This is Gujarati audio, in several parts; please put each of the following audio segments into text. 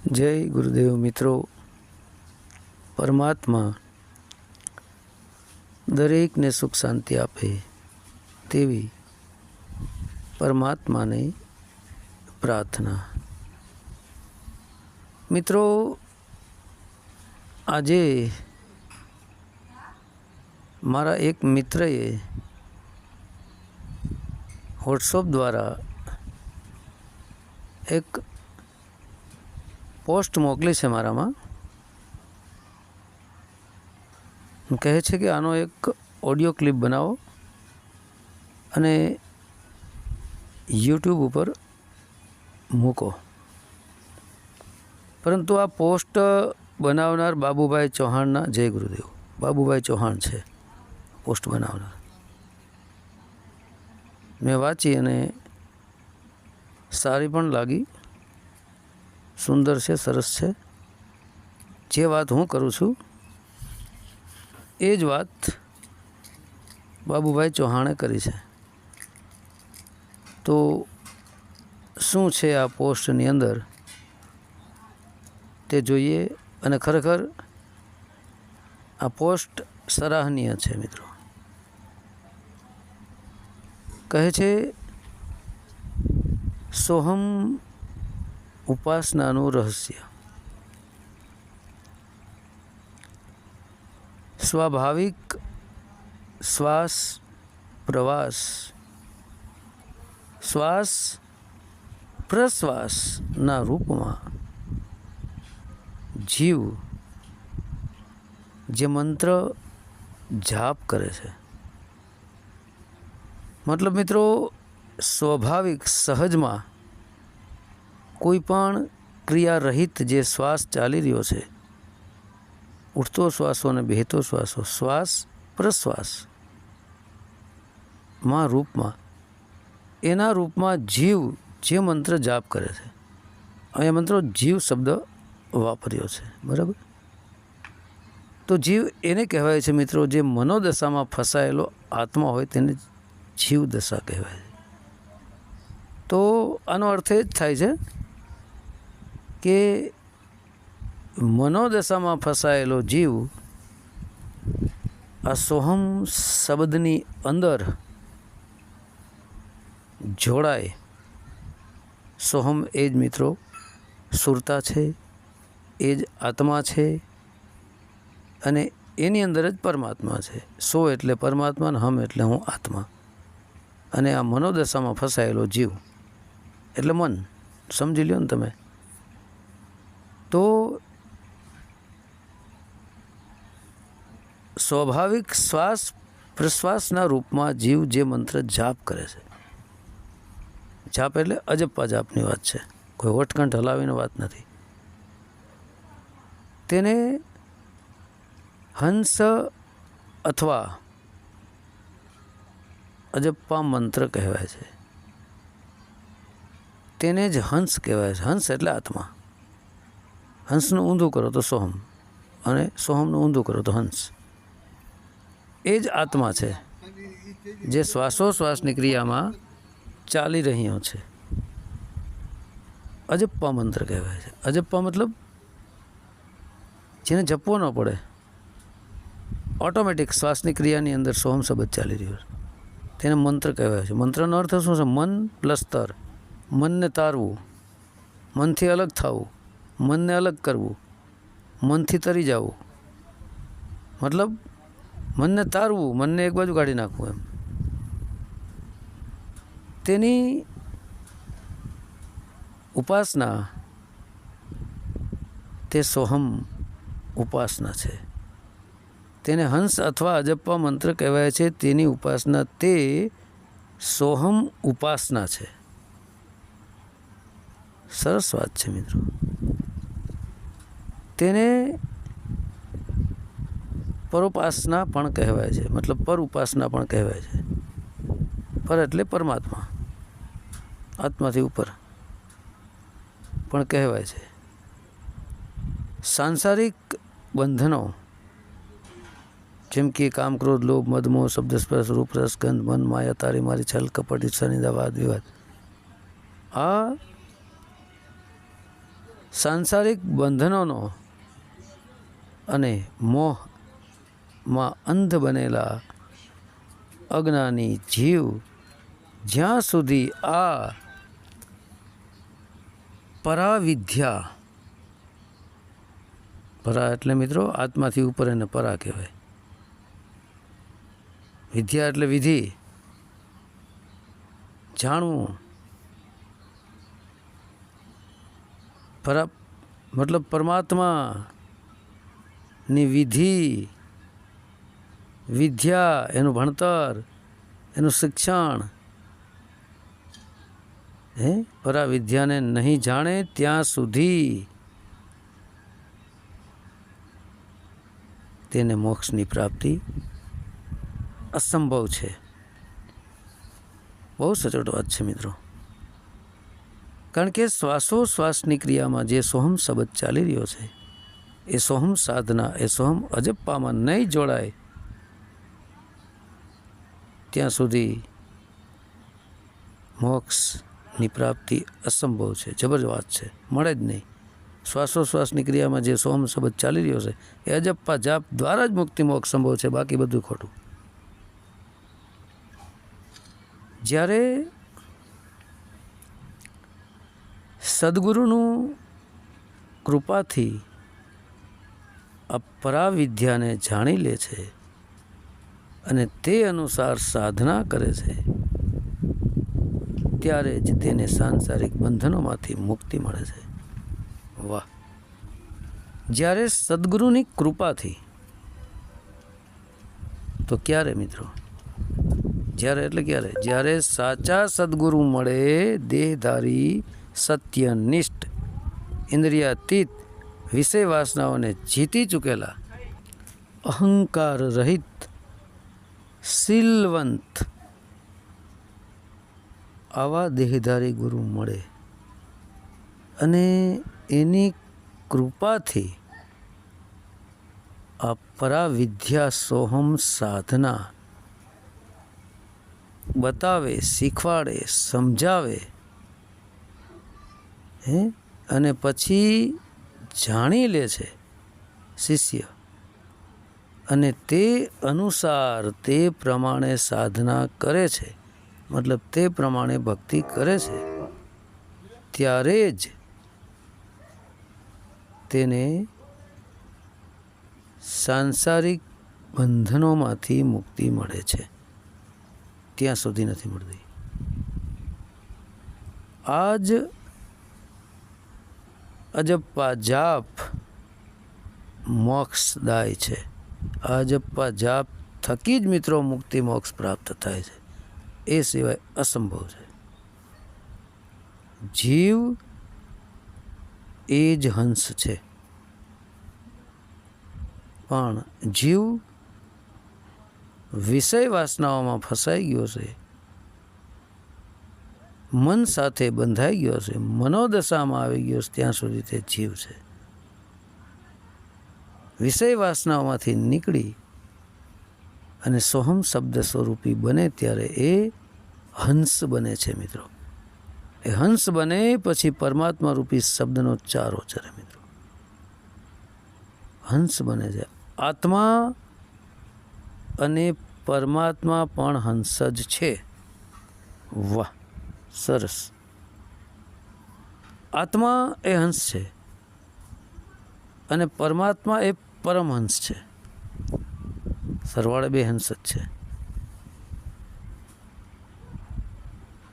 જય ગુરુદેવ મિત્રો. પરમાત્મા દરેકને સુખ શાંતિ આપે તેવી પરમાત્માને પ્રાર્થના. મિત્રો, આજે મારા એક મિત્રએ વોટ્સઅપ દ્વારા એક પોસ્ટ મોકલી છે મારામાં. કહે છે કે આનો એક ઓડિયો ક્લિપ બનાવો અને યુટ્યુબ ઉપર મૂકો. પરંતુ આ પોસ્ટ બનાવનાર બાબુભાઈ ચૌહાણના, જય ગુરુદેવ, બાબુભાઈ ચૌહાણ છે પોસ્ટ બનાવનાર. મેં વાંચી અને સારી પણ લાગી. સુંદર છે, સરસ છે. જે વાત હું કરું છું, એ જ વાત બાબુભાઈ ચૌહાણે કરી છે. તો શું છે આ પોસ્ટની અંદર? તે જોઈએ અને ખરેખર આ પોસ્ટ સરાહનીય છે મિત્રો. કહે છે, સોહમ ઉપાસનાનું રહસ્ય. સ્વાભાવિક શ્વાસ પ્રવાસ. શ્વાસ પ્રશ્વાસના રૂપમાં જીવ જે મંત્ર જાપ કરે છે. મતલબ મિત્રો, સ્વાભાવિક સહજમાં કોઈ પણ ક્રિયા રહિત જે શ્વાસ ચાલી રહ્યો છે, ઉઠતો શ્વાસો અને બેહતો શ્વાસો, શ્વાસ પ્રશ્વાસ, માં રૂપમાં, એના રૂપમાં જીવ જે મંત્ર જાપ કરે છે. અહીંયા મંત્રો જીવ શબ્દ વાપર્યો છે, બરાબર? તો જીવ એને કહેવાય છે મિત્રો, જે મનોદશામાં ફસાયેલો આત્મા હોય તેને જીવ દશા કહેવાય છે. તો આનો અર્થ એ જ થાય છે કે મનોદશામાં ફસાયેલો જીવ આ સોહમ શબ્દની અંદર જોડાય. સોહમ એ જ મિત્રો સુરતા છે, એ જ આત્મા છે અને એની અંદર જ પરમાત્મા છે. સો એટલે પરમાત્મા અને હમ એટલે હું આત્મા. અને આ મનોદશામાં ફસાયેલો જીવ. એટલે મન. સમજી લ્યો ને તમે. તો સ્વાભાવિક શ્વાસ પ્રશ્વાસના રૂપમાં જીવ જે મંત્ર જાપ કરે છે. જાપ એટલે અજપ્પા જાપની વાત છે. કોઈ વટકંઠ હલાવીને વાત નથી. તેને હંસ અથવા અજપ્પા મંત્ર કહેવાય છે. તેને જ હંસ કહેવાય છે. હંસ એટલે આત્મા. હંસનું ઊંધું કરો તો સોહમ અને સોહમનું ઊંધું કરો તો હંસ. એ જ આત્મા છે જે શ્વાસોશ્વાસની ક્રિયામાં ચાલી રહ્યો છે. અજપ્પા મંત્ર કહેવાય છે. અજપ્પા મતલબ જેને જપવો ન પડે. ઓટોમેટિક શ્વાસની ક્રિયાની અંદર સોહમ શબ્દ ચાલી રહ્યો છે. તેને મંત્ર કહેવાય છે. મંત્રનો અર્થ શું છે? મન પ્લસ તર. મનને તારવું. મનથી અલગ થવું. મનને અલગ કરવું. મનથી તરી જવું. મતલબ, મનને તારવું, મનને એક બાજુ કાઢી નાખવું એમ. તેની ઉપાસના, તે સોહમ ઉપાસના છે. તેને હંસ અથવા અજપ્પા મંત્ર કહેવાય છે. તેની ઉપાસના તે સોહમ ઉપાસના છે. સરસ વાત છે મિત્રો. તેને પરોપાસના પણ કહેવાય છે. મતલબ પર ઉપાસના પણ કહેવાય છે. પર એટલે પરમાત્મા. આત્માથી ઉપર પણ કહેવાય છે. સાંસારિક બંધનો, જેમ કે કામ, ક્રોધ, લોભ મદમોહ શબ્દસ્પર્શ રૂપરસ ગંધ, મન, માયા, તારી, મારી, છલ, કપટ ઈચ્છા વાદ, વિવાદ. આ સાંસારિક બંધનોનો અને મોહમાં અંધ બનેલા અજ્ઞાની જીવ જ્યાં સુધી આ પરાવિદ્યા, પરા એટલે મિત્રો આત્માથી ઉપર એને પરા કહેવાય. વિદ્યા એટલે વિધિ. જાણવું. પરા, મતલબ પરમાત્મા ની વિધિ, વિદ્યા, એનું ભણતર, એનું શિક્ષણ. હે? પરા વિદ્યાને નહીં જાણે ત્યાં સુધી તેને મોક્ષની પ્રાપ્તિ અસંભવ છે. બહુ સચોટ વાત છે મિત્રો. કારણ કે શ્વાસોશ્વાસની ક્રિયામાં જે સોહમ શબ્દ ચાલી રહ્યો છે એ સોહમ સાધના એ સોહમ અજપ્પામાં નહીં જોડાય. ત્યાં સુધી મોક્ષની પ્રાપ્તિ અસંભવ છે જબર છે, મળે જ નહીં. શ્વાસોશ્વાસની ક્રિયામાં જે સોહમ શબ્દ ચાલી રહ્યો છે, એ અજપ્પા જાપ દ્વારા જ મુક્તિ મોક્ષ સંભવ છે, બાકી બધું ખોટું. જ્યારે સદગુરુનું કૃપાથી આ પરાવિદ્યાને જાણી લે છે અને તે અનુસાર સાધના કરે છે, ત્યારે જ તેને સાંસારિક બંધનોમાંથી મુક્તિ મળે છે. વાહ! જ્યારે સદગુરુની કૃપાથી તો ક્યારે મિત્રો? જ્યારે એટલે ક્યારે? જ્યારે સાચા સદગુરુ મળે, દેહધારી, સત્યનિષ્ઠ, ઇન્દ્રિયાતીત વિષય વાસનાઓને જીતી ચૂકેલા અહંકાર રહિત શીલવંત આવા દેહધારી ગુરુ મળે અને એની કૃપાથી આ પરાવિદ્યા સોહમ સાધના બતાવે, શીખવાડે, સમજાવે, હે? અને પછી જાણી લે છે શિષ્ય. અને તે અનુસાર તે પ્રમાણે સાધના કરે છે. મતલબ તે પ્રમાણે ભક્તિ કરે છે. ત્યારે જ તેને સાંસારિક બંધનોમાંથી મુક્તિ મળે છે. ત્યાં સુધી નથી મળતી. આજ અજપ્પા જાપ મોક્ષદાય છે. અજપ્પા જાપ થકી જ મિત્રો મુક્તિ મોક્ષ પ્રાપ્ત થાય છે. એ સિવાય અસંભવ છે. જીવ એ જ હંસ છે. પણ જીવ વિષય વાસનાઓમાં ફસાઈ ગયો છે. મન સાથે બંધાઈ ગયો છે. મનોદશામાં આવી ગયો છે. ત્યાં સુધી તે જીવ છે. વિષય વાસનાઓમાંથી નીકળી અને સોહમ શબ્દ સ્વરૂપી બને ત્યારે એ હંસ બને છે મિત્રો. એ હંસ બને પછી પરમાત્મા રૂપી શબ્દનો ચારો ચરે મિત્રો. હંસ બને છે. આત્મા અને પરમાત્મા પણ હંસ જ છે. વાહ. સરસ. આત્મા એ હંસ છે અને પરમાત્મા એ પરમહંસ છે. સરવાળે બે હંસ જ છે.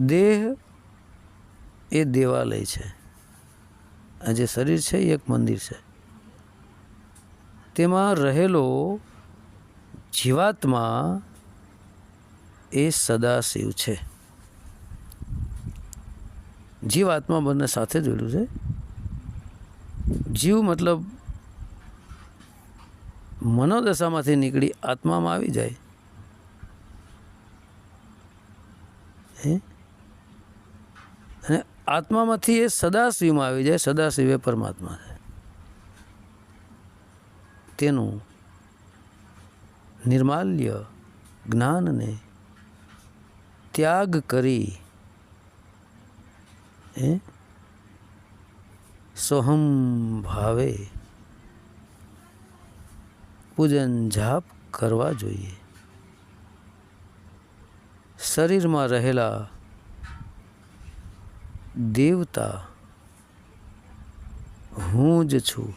દેહ એ દેવાલય છે. આ જે શરીર છે એ એક મંદિર છે. તેમાં રહેલો જીવાત્મા એ સદાશિવ છે. જીવ આત્મા બંને સાથે જોયેલું છે. જીવ મતલબ મનોદશામાંથી નીકળી આત્મામાં આવી જાય. હે? અને આત્મામાંથી એ સદાશિવમાં આવી જાય, સદાશિવ એ પરમાત્મા છે. તેનું નિર્માલ્ય જ્ઞાનને ત્યાગ કરી હે સોહમ ભાવે પૂજન જાપ કરવા જોઈએ શરીરમાં રહેલા દેવતા હું જ છું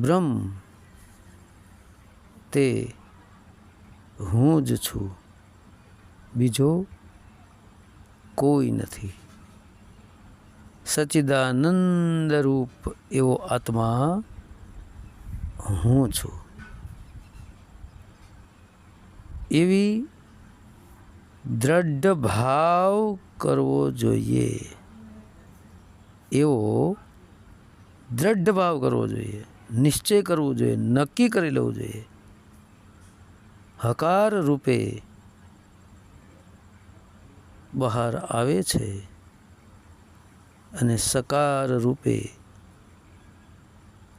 બ્રહ્મ તે હું જ છું બીજો કોઈ નથી. સચિદાનંદ રૂપ એવો આત્મા હું છું. એવી દ્રઢ ભાવ કરવો જોઈએ. એવો દ્રઢ ભાવ કરવો જોઈએ. નિશ્ચય કરવો જોઈએ. નક્કી કરી લેવું જોઈએ. હકાર રૂપે બહાર આવે છે અને સકાર રૂપે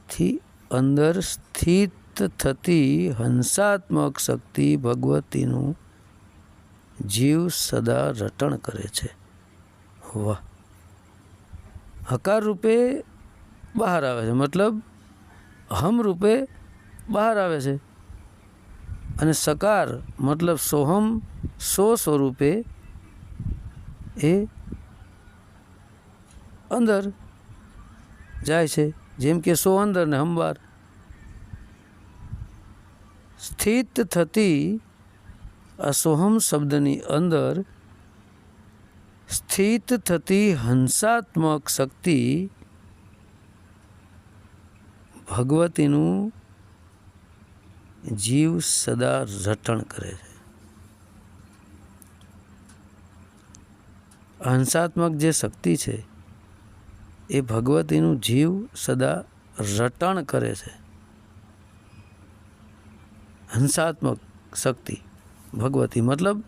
થી અંદર સ્થિત થતી હંસાત્મક શક્તિ ભગવતીનું જીવ સદા રટણ કરે છે. વાહ. હકાર રૂપે બહાર આવે છે. મતલબ હમ રૂપે બહાર આવે છે. અને સકાર મતલબ સોહમ સો સ્વરૂપે એ અંદર જાય છે. જેમ કે સો અંદર ને હમ સ્થિત થતી આ સોહમ શબ્દની અંદર સ્થિત થતી હંસાત્મક શક્તિ ભગવતીનું જીવ સદા રટણ કરે છે. હંસાત્મક જે શક્તિ છે, એ ભગવતીનું જીવ સદા રટણ કરે છે. હંસાત્મક શક્તિ, ભગવતી મતલબ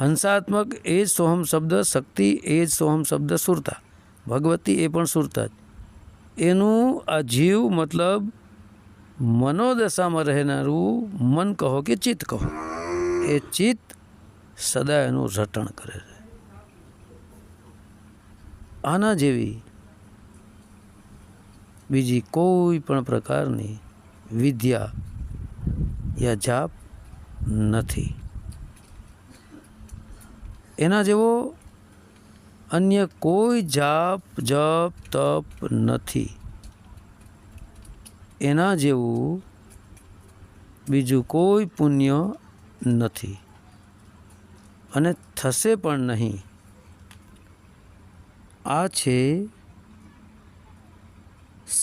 હંસાત્મક એ જ સોહમ શબ્દ, શક્તિ એ જ સોહમ શબ્દ સુરતા, ભગવતી એ પણ સુરતા જ. એનું આ જીવ મતલબ મનોદશામાં રહેનારું મન કહો કે ચિત્ત કહો, એ ચિત્ત સદા એનું રટણ કરે છે. આના જેવી બીજી કોઈ પણ પ્રકારની વિદ્યા યા જાપ નથી. એના જેવો અન્ય કોઈ જાપ, જપ, તપ નથી. એના જેવું બીજું કોઈ પુણ્ય નથી. અને થશે પણ નહીં. આ છે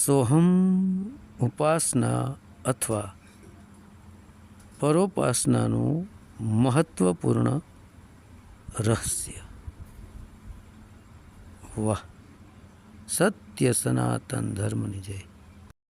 સોહમ ઉપાસના અથવા પરોપાસનાનું મહત્વપૂર્ણ રહસ્ય. વાહ સત્ય સનાતન ધર્મની જય.